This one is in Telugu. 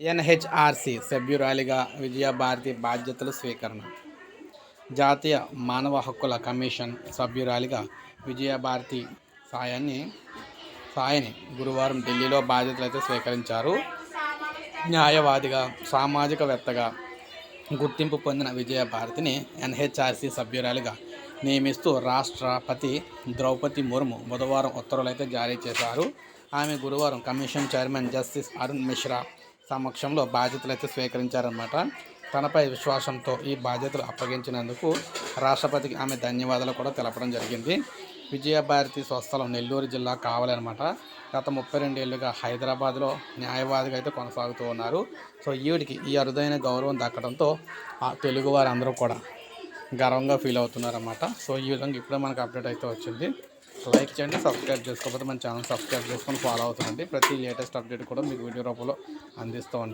ఎన్హెచ్ఆర్సి సభ్యురాలిగా విజయభారతి బాధ్యతలు స్వీకరణ. జాతీయ మానవ హక్కుల కమిషన్ సభ్యురాలిగా విజయభారతి సాయాన్ని సాయని గురువారం ఢిల్లీలో బాధ్యతలు అయితే స్వీకరించారు. న్యాయవాదిగా సామాజికవేత్తగా గుర్తింపు పొందిన విజయభారతిని ఎన్హెచ్ఆర్సి సభ్యురాలిగా నియమిస్తూ రాష్ట్రపతి ద్రౌపది ముర్ము బుధవారం ఉత్తర్వులు అయితే జారీ చేశారు. ఆమె గురువారం commission chairman justice Arun Mishra సమక్షంలో బాధ్యతలు అయితే స్వీకరించారన్నమాట. తనపై విశ్వాసంతో ఈ బాధ్యతలు అప్పగించినందుకు రాష్ట్రపతికి ఆమె ధన్యవాదాలు కూడా తెలపడం జరిగింది. విజయభారతి స్వస్థలం నెల్లూరు జిల్లా కావాలన్నమాట గత ముప్పై రెండేళ్ళుగా హైదరాబాద్లో న్యాయవాదిగా అయితే కొనసాగుతూ ఉన్నారు. సో ఈవిడికి ఈ అరుదైన గౌరవం దక్కడంతో ఆ తెలుగు వారందరూ కూడా గర్వంగా ఫీల్ అవుతున్నారన్నమాట. సో ఈ విధంగా ఇప్పుడే మనకు అప్డేట్ అయితే వచ్చింది. లైక్ చేయండి సబ్స్క్రైబ్ చేసుకోకపోతే మన ఛానల్ సబ్స్క్రైబ్ చేసుకొని ఫాలో అవుతుందండి ప్రతి లేటెస్ట్ అప్డేట్ కూడా మీకు వీడియో రూపంలో అందిస్తూ